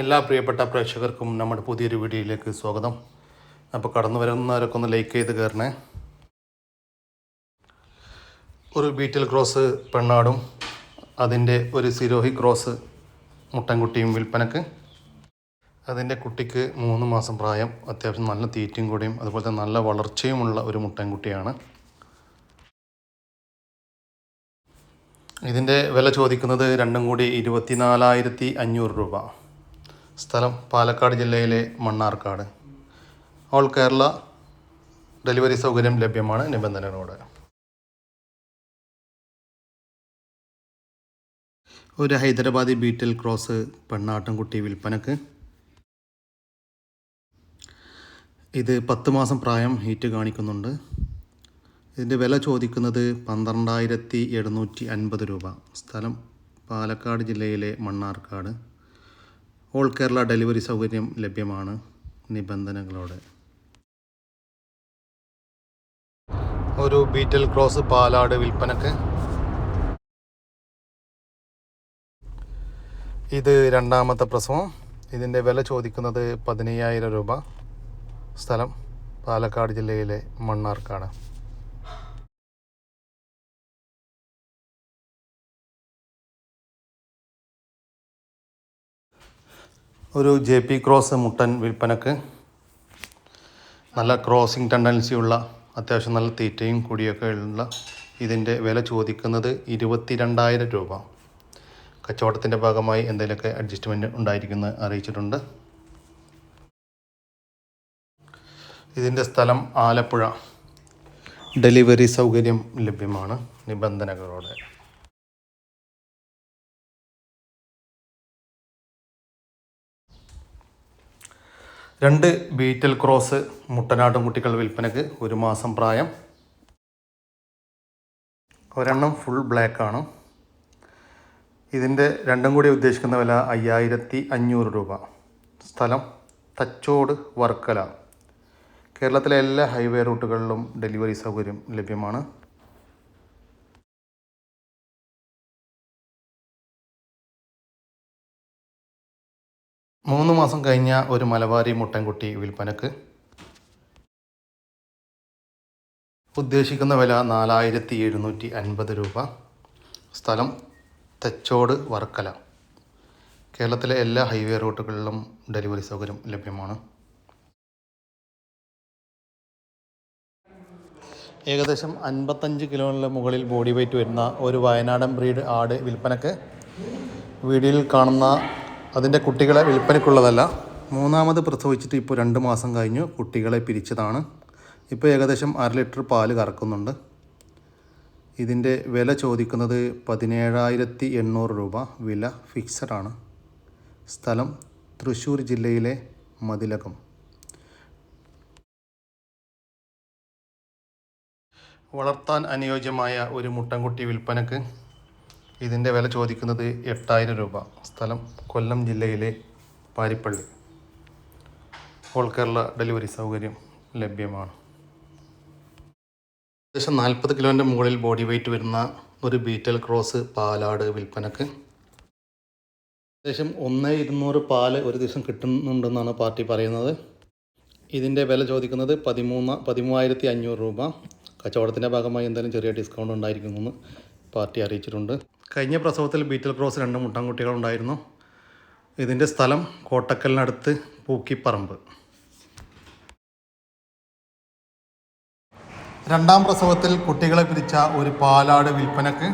എല്ലാ പ്രിയപ്പെട്ട പ്രേക്ഷകർക്കും നമ്മുടെ പുതിയൊരു വീഡിയോയിലേക്ക് സ്വാഗതം. അപ്പോൾ കടന്നു വരുന്നവരൊക്കെ ഒന്ന് ലൈക്ക് ചെയ്ത് കയറണേ ഒരു ബീറ്റിൽ ക്രോസ് പെണ്ണാടും അതിന്റെ ഒരു സിരോഹി ക്രോസ് മുട്ടൻകുട്ടിയും വിൽപ്പനക്ക്. അതിന്റെ കുട്ടിക്ക് മൂന്ന് മാസം പ്രായം അത്യാവശ്യം നല്ല തീറ്റയും കൂടിയും അതുപോലെ തന്നെ നല്ല വളർച്ചയുമുള്ള ഒരു മുട്ടൻകുട്ടിയാണ്. ഇതിന്റെ വില ചോദിക്കുന്നത് രണ്ടും കൂടി ഇരുപത്തിനാലായിരത്തി അഞ്ഞൂറ് രൂപ. സ്ഥലം പാലക്കാട് ജില്ലയിലെ മണ്ണാർക്കാട്. ഓൾ കേരള ഡെലിവറി സൗകര്യം ലഭ്യമാണ് നിബന്ധനകളോടെ. ഒരു ഹൈദരാബാദി ബീറ്റൽ ക്രോസ് പെണ്ണാട്ടുംകുട്ടി വിൽപ്പനക്ക്. ഇത് പത്ത് മാസം പ്രായം ഹീറ്റ് കാണിക്കുന്നുണ്ട്. ഇതിന്റെ വില ചോദിക്കുന്നത് പന്ത്രണ്ടായിരത്തി എഴുന്നൂറ്റി അൻപത് രൂപ. സ്ഥലം പാലക്കാട് ജില്ലയിലെ മണ്ണാർക്കാട്. ഓൾ കേരള ഡെലിവറി സൗകര്യം ലഭ്യമാണ് നിബന്ധനകളോടെ. ഒരു ബീറ്റൽ ക്രോസ് പാലാട് വിൽപ്പനക്ക്. ഇത് രണ്ടാമത്തെ പ്രസവം. ഇതിന്റെ വില ചോദിക്കുന്നത് പതിനയ്യായിരം രൂപ. സ്ഥലം പാലക്കാട് ജില്ലയിലെ മണ്ണാർക്കാട്. ഒരു ജെ പി ക്രോസ് മുട്ടൻ വിൽപ്പനക്ക് നല്ല ക്രോസിംഗ് ടെൻഡൻസി ഉള്ള അത്യാവശ്യം നല്ല തീറ്റയും കുടിയൊക്കെ ഉള്ള ഇതിന്റെ വില ചോദിക്കുന്നത് ഇരുപത്തി രണ്ടായിരം രൂപ. കച്ചവടത്തിന്റെ ഭാഗമായി എന്തെങ്കിലുമൊക്കെ അഡ്ജസ്റ്റ്മെന്റ് ഉണ്ടായിരിക്കുന്നത് അറിയിച്ചിട്ടുണ്ട്. ഇതിന്റെ സ്ഥലം ആലപ്പുഴ. ഡെലിവറി സൗകര്യം ലഭ്യമാണ് നിബന്ധനകളോടെ. രണ്ട് ബീറ്റൽ ക്രോസ് മുട്ടനാട്ടും കുട്ടികൾ വിൽപ്പനക്ക് ഒരു മാസം പ്രായം. ഒരെണ്ണം ഫുൾ ബ്ലാക്ക് ആണ്. ഇതിന്റെ രണ്ടും കൂടി ഉദ്ദേശിക്കുന്ന വില അയ്യായിരത്തി അഞ്ഞൂറ് രൂപ. സ്ഥലം തച്ചോട് വർക്കല. കേരളത്തിലെ എല്ലാ ഹൈവേ റൂട്ടുകളിലും ഡെലിവറി സൗകര്യം ലഭ്യമാണ്. മൂന്ന് മാസം കഴിഞ്ഞ ഒരു മലബാരി മുട്ടൻകുട്ടി വിൽപ്പനക്ക് ഉദ്ദേശിക്കുന്ന വില നാലായിരത്തി എഴുന്നൂറ്റി അൻപത് രൂപ. സ്ഥലം തെച്ചോട് വർക്കല. കേരളത്തിലെ എല്ലാ ഹൈവേ റൂട്ടുകളിലും ഡെലിവറി സൗകര്യം ലഭ്യമാണ്. ഏകദേശം അൻപത്തഞ്ച് കിലോയുടെ മുകളിൽ ബോഡി വെയ്റ്റ് വരുന്ന ഒരു വയനാടൻ ബ്രീഡ് ആട് വിൽപ്പനക്ക് വീഡിയോയിൽ കാണുന്ന അതിന്റെ കുട്ടികളെ വിൽപ്പനയ്ക്കുള്ളതല്ല. മൂന്നാമത് പ്രസവിച്ചിട്ട് ഇപ്പോൾ രണ്ട് മാസം കഴിഞ്ഞു കുട്ടികളെ പിരിച്ചതാണ്. ഇപ്പോൾ ഏകദേശം അര ലിറ്റർ പാൽ കറക്കുന്നുണ്ട്. ഇതിന്റെ വില ചോദിക്കുന്നത് പതിനേഴായിരത്തി എണ്ണൂറ് രൂപ. വില ഫിക്സഡ് ആണ്. സ്ഥലം തൃശ്ശൂർ ജില്ലയിലെ മതിലകം. വളർത്താൻ അനുയോജ്യമായ ഒരു മുട്ടൻകുട്ടി വിൽപ്പനക്ക് ഇതിന്റെ വില ചോദിക്കുന്നത് എട്ടായിരം രൂപ. സ്ഥലം കൊല്ലം ജില്ലയിലെ പാരിപ്പള്ളി. ഓൾ കേരള ഡെലിവറി സൗകര്യം ലഭ്യമാണ്. ഏകദേശം നാൽപ്പത് കിലോന്റെ മുകളിൽ ബോഡി വെയിറ്റ് വരുന്ന ഒരു ബീറ്റൽ ക്രോസ് പാലാട് വിൽപ്പനക്ക്. ഏകദേശം ഒന്ന് ഇരുന്നൂറ് പാൽ ഒരു ദിവസം കിട്ടുന്നുണ്ടെന്നാണ് പാർട്ടി പറയുന്നത്. ഇതിന്റെ വില ചോദിക്കുന്നത് പതിമൂന്ന് പതിമൂവായിരത്തി അഞ്ഞൂറ് രൂപ. കച്ചവടത്തിന്റെ ഭാഗമായി എന്തായാലും ചെറിയ ഡിസ്കൗണ്ട് ഉണ്ടായിരിക്കുമെന്ന് പാർട്ടി അറിയിച്ചിട്ടുണ്ട്. കഴിഞ്ഞ പ്രസവത്തിൽ ബീറ്റൽ ക്രോസ് രണ്ട് മുട്ടൻകുട്ടികളുണ്ടായിരുന്നു. ഇതിന്റെ സ്ഥലം കോട്ടക്കലിനടുത്ത് പൂക്കിപ്പറമ്പ്. രണ്ടാം പ്രസവത്തിൽ കുട്ടികളെ പിരിച്ച ഒരു പാലാട് വിൽപ്പനക്ക്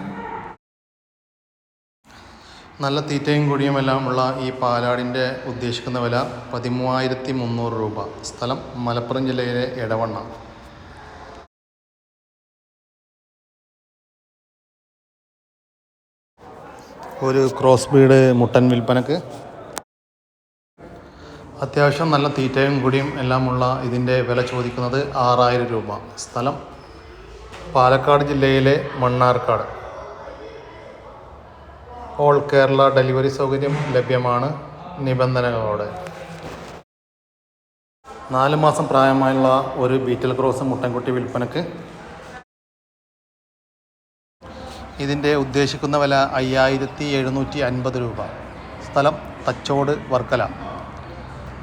നല്ല തീറ്റയും കുടിയും എല്ലാം ഉള്ള ഈ പാലാടിന്റെ ഉദ്ദേശിക്കുന്ന വില പതിമൂവായിരത്തി മുന്നൂറ് രൂപ. സ്ഥലം മലപ്പുറം ജില്ലയിലെ എടവണ്ണ. ഒരു ക്രോസ് ബീഡ് മുട്ടൻ വിൽപ്പനക്ക്. അത്യാവശ്യം നല്ല തീറ്റയും കുടിയും എല്ലാമുള്ള ഇതിന്റെ വില ചോദിക്കുന്നത് ആറായിരം രൂപ. സ്ഥലം പാലക്കാട് ജില്ലയിലെ മണ്ണാർക്കാട്. ഓൾ കേരള ഡെലിവറി സൗകര്യം ലഭ്യമാണ് നിബന്ധനകളോടെ. നാല് മാസം പ്രായമായുള്ള ഒരു ബീറ്റൽ ക്രോസ് മുട്ടൻകുട്ടി വിൽപ്പനക്ക് ഇതിന്റെ ഉദ്ദേശിക്കുന്ന വില അയ്യായിരത്തി എഴുന്നൂറ്റി അൻപത് രൂപ. സ്ഥലം തച്ചോട് വർക്കല.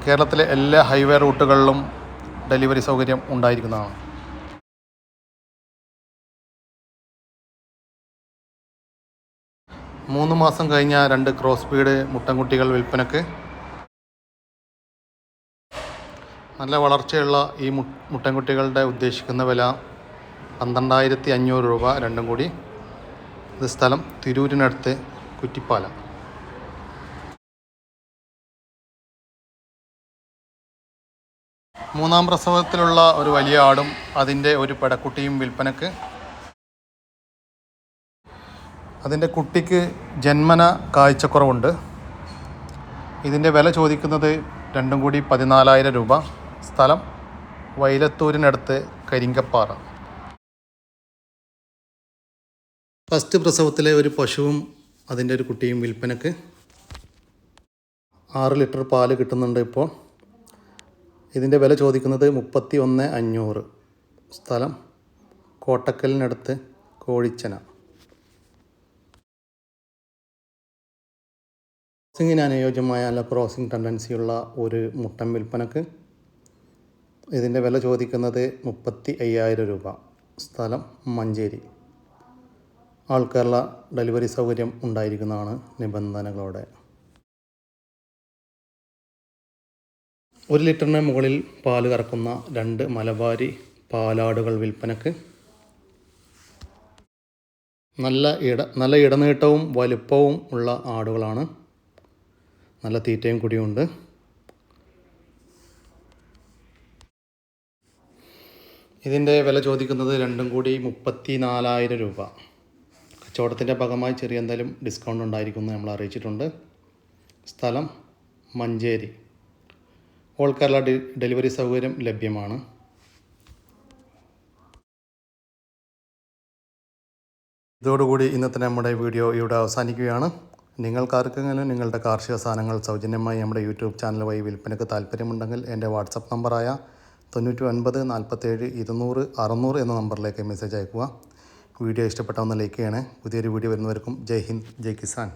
കേരളത്തിലെ എല്ലാ ഹൈവേ റൂട്ടുകളിലും ഡെലിവറി സൗകര്യം ഉണ്ടായിരിക്കുന്നതാണ്. മൂന്ന് മാസം കഴിഞ്ഞ രണ്ട് ക്രോസ് ബീഡ് മുട്ടൻകുട്ടികൾ വിൽപ്പനക്ക്. നല്ല വളർച്ചയുള്ള ഈ മുട്ടൻകുട്ടികളുടെ ഉദ്ദേശിക്കുന്ന വില പന്ത്രണ്ടായിരത്തി അഞ്ഞൂറ് രൂപ രണ്ടും കൂടി. ഇത് സ്ഥലം തിരൂരിനടുത്ത് കുറ്റിപ്പാലം. മൂന്നാം പ്രസവത്തിലുള്ള ഒരു വലിയ ആടും അതിന്റെ ഒരു പെടക്കുട്ടിയും വിൽപ്പനക്ക് അതിന്റെ കുട്ടിക്ക് ജന്മന കാഴ്ചക്കുറവുണ്ട്. ഇതിന്റെ വില ചോദിക്കുന്നത് രണ്ടും കൂടി പതിനാലായിരം രൂപ. സ്ഥലം വൈലത്തൂരിനടുത്ത് കരിങ്കപ്പാറ. ഫസ്റ്റ് പ്രസവത്തിലെ ഒരു പശുവും അതിന്റെ ഒരു കുട്ടിയും വിൽപ്പനക്ക് ആറ് ലിറ്റർ പാൽ കിട്ടുന്നുണ്ട് ഇപ്പോൾ. ഇതിന്റെ വില ചോദിക്കുന്നത് മുപ്പത്തി ഒന്ന് അഞ്ഞൂറ്. സ്ഥലം കോട്ടക്കലിനടുത്ത് കോഴിച്ചന. ക്രോസിങ്ങിന് അനുയോജ്യമായ അല്ല ക്രോസിംഗ് ടെൻഡൻസിയുള്ള ഒരു മുട്ടൻ വിൽപ്പനക്ക് ഇതിന്റെ വില ചോദിക്കുന്നത് മുപ്പത്തി അയ്യായിരം രൂപ. സ്ഥലം മഞ്ചേരി. ആൾക്കാരുള്ള ഡെലിവറി സൗകര്യം ഉണ്ടായിരിക്കുന്നതാണ് നിബന്ധനകളോടെ. ഒരു ലിറ്ററിന് മുകളിൽ പാൽ കറക്കുന്ന രണ്ട് മലബാരി പാലാടുകൾ വിൽപ്പനക്ക്. നല്ല ഇട നല്ല ഇടനീട്ടവും വലുപ്പവും ഉള്ള ആടുകളാണ്. നല്ല തീറ്റയും കുടിയുണ്ട്. ഇതിന്റെ വില ചോദിക്കുന്നത് രണ്ടും കൂടി മുപ്പത്തി നാലായിരം രൂപ. കച്ചവടത്തിന്റെ ഭാഗമായി ചെറിയ എന്തായാലും ഡിസ്കൗണ്ട് ഉണ്ടായിരിക്കുമെന്ന് നമ്മൾ അറിയിച്ചിട്ടുണ്ട്. സ്ഥലം മഞ്ചേരി. ഓൾ കേരള ഡെലിവറി സൗകര്യം ലഭ്യമാണ്. ഇതോടുകൂടി ഇന്നത്തെ നമ്മുടെ വീഡിയോ ഇവിടെ അവസാനിക്കുകയാണ്. നിങ്ങൾക്കാർക്കെങ്കിലും നിങ്ങളുടെ കാർഷിക സാധനങ്ങൾ സൗജന്യമായി നമ്മുടെ യൂട്യൂബ് ചാനൽ വഴി വിൽപ്പനയ്ക്ക് താല്പര്യമുണ്ടെങ്കിൽ എന്റെ വാട്സപ്പ് നമ്പറായ തൊണ്ണൂറ്റി ഒൻപത് നാൽപ്പത്തേഴ് ഇരുന്നൂറ് അറുന്നൂറ് എന്ന നമ്പറിലേക്ക് മെസ്സേജ് അയക്കുക വീഡിയോ ഇഷ്ടപ്പെട്ടാൽ ഒന്ന് ലൈക്ക് ചെയ്യണേ. പുതിയൊരു വീഡിയോ വരുന്നവർക്കും ജയ് ഹിന്ദ് ജയ് കിസാൻ.